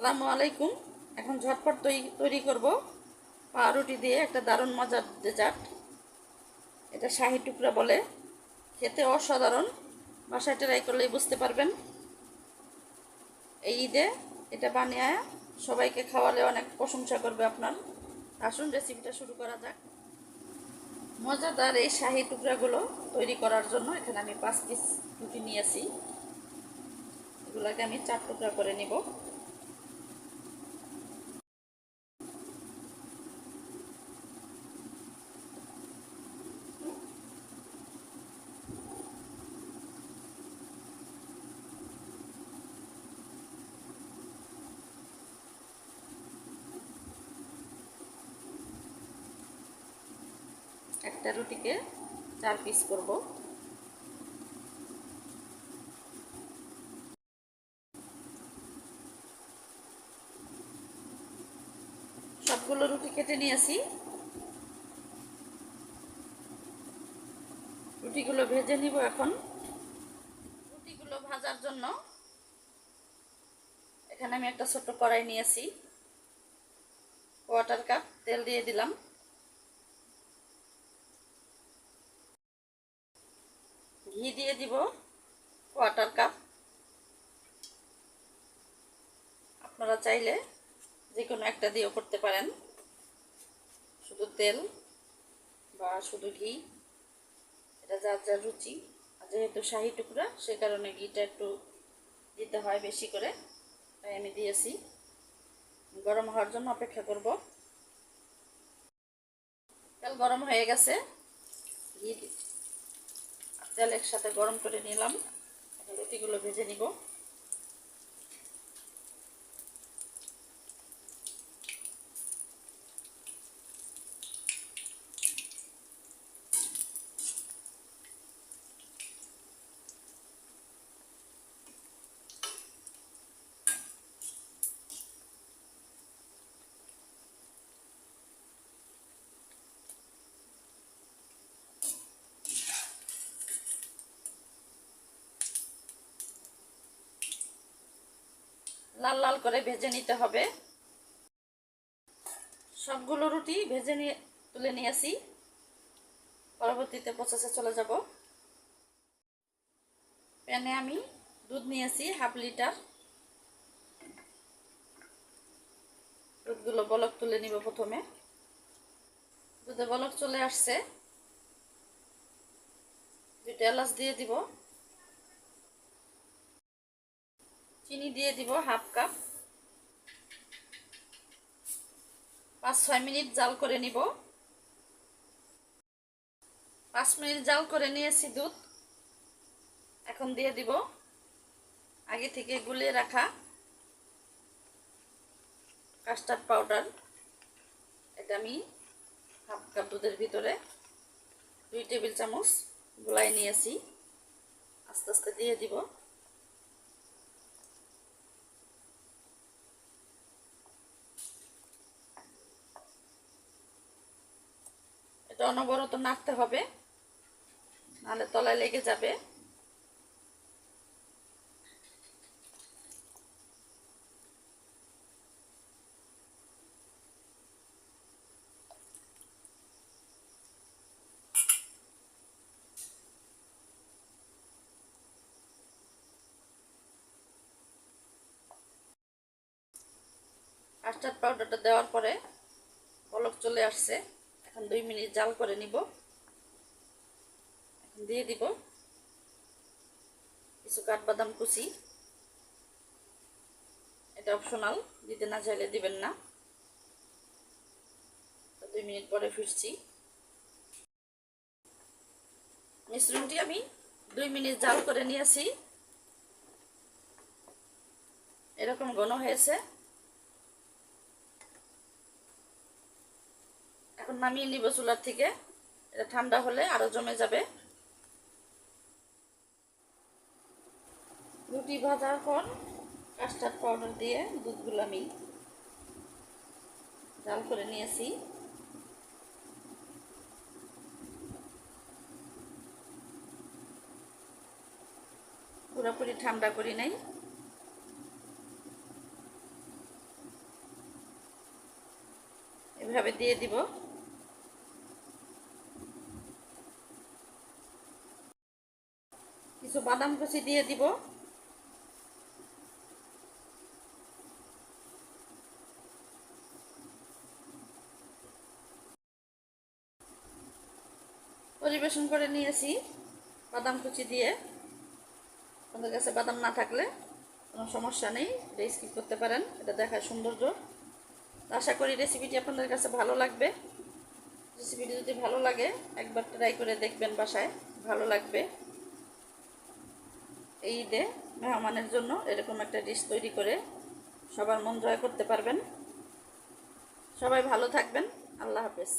আসসালামু আলাইকুম। এখন ঝটপট তৈরি করব পাউরুটি দিয়ে একটা দারুণ মজার ডেজার্ট এটা শাহি টুকরা বলে। খেতে অসাধারণ। বাসায় ট্রাই করলেই বুঝতে পারবেন। এই ঈদে এটা বানিয়ে সবাইকে খাওয়ালে অনেক প্রশংসা করবে আপনার। আসুন রেসিপিটা শুরু করা যাক। মজাদার এই শাহি টুকরাগুলো তৈরি করার জন্য এখানে আমি পাঁচ পিস রুটি নিয়েছি। এগুলোকে আমি চার টুকরা করে নিব। একটা রুটিকে চার পিস করব। সবগুলো রুটি কেটে নিয়েছি। রুটিগুলো ভেজে নিব এখন। রুটিগুলো ভাজার জন্য এখানে আমি একটা ছোট্ট কড়াই নিয়েছি। কোয়াটার কাপ, তেল দিয়ে দিলাম। ঘি দিয়ে দিব কোয়াটার কাপ আপনারা চাইলে যে কোনো একটা দিয়েও করতে পারেন। শুধু তেল বা শুধু ঘি, এটা যার যার রুচি। আর যেহেতু শাহি টুকরা, সে কারণে ঘিটা একটু দিতে হয় বেশি করে। তাই আমি দিয়েছি। গরম হওয়ার জন্য অপেক্ষা করব। তেল গরম হয়ে গেছে। ঘি তেল একসাথে গরম করে নিলাম। রুটিগুলো ভেজে নিব। লাল লাল করে ভেজে নিতে হবে। সবগুলো রুটি ভেজে নিয়ে তুলে নিয়েছি পরবর্তীতে প্রসেসে চলে যাব। প্যানে আমি দুধ নিয়েছি হাফ লিটার। দুধগুলো বলক তুলে নিব প্রথমে। দুধে বলক চলে আসছে। দুইটা এলাচ দিয়ে দিব। চিনি দিয়ে দিব হাফ কাপ। পাঁচ, ছয় মিনিট জাল করে নিব। পাঁচ মিনিট জাল করে নিয়েছি দুধ। এখন দিয়ে দিব আগে থেকে গুলিয়ে রাখা কাস্টার্ড পাউডার। এটা আমি হাফ কাপ দুধের ভিতরে দুই টেবিল চামচ গুলাই নিয়েছি। আস্তে আস্তে দিয়ে দিব। এটা অনবরত নাড়তে হবে। নাহলে তলায় লেগে যাবে। কাস্টার্ড পাউডারটা দেওয়ার পরে বলক চলে আসছে। এখন দুই মিনিট জাল করে নিব। দিয়ে দিব কিছু কাঠবাদাম কুচি। এটা অপশনাল, দিতে না চাইলে দিবেন না। দুই মিনিট পরে ফিরছি। মিশ্রণটি আমি দুই মিনিট জাল করে নিয়েছি। এরকম ঘন হয়েছে। এখন নামিয়ে নিব চুলার থেকে। এটা ঠান্ডা হলে আরও জমে যাবে। রুটি ভাজার পর কাস্টার্ড পাউডার দিয়ে দুধগুলো আমি জাল করে নিয়েছি। পুরোপুরি ঠান্ডা করি নাই। এভাবে দিয়ে দিব। কিছু বাদাম কুচি দিয়ে দিব। পরিবেশন করে নিয়েছি বাদাম কুচি দিয়ে। আপনাদের কাছে বাদাম না থাকলে কোনো সমস্যা নেই, এটা স্কিপ করতে পারেন, এটা দেখার সৌন্দর্য। আশা করি রেসিপিটি আপনাদের কাছে ভালো লাগবে। রেসিপিটি যদি ভালো লাগে, একবার ট্রাই করে দেখবেন বাসায়, ভালো লাগবে। এই ঈদে মেহমানের জন্য এরকম একটা ডিশ তৈরি করে সবার মন জয় করতে পারবেন। সবাই ভালো থাকবেন। আল্লাহ হাফেজ।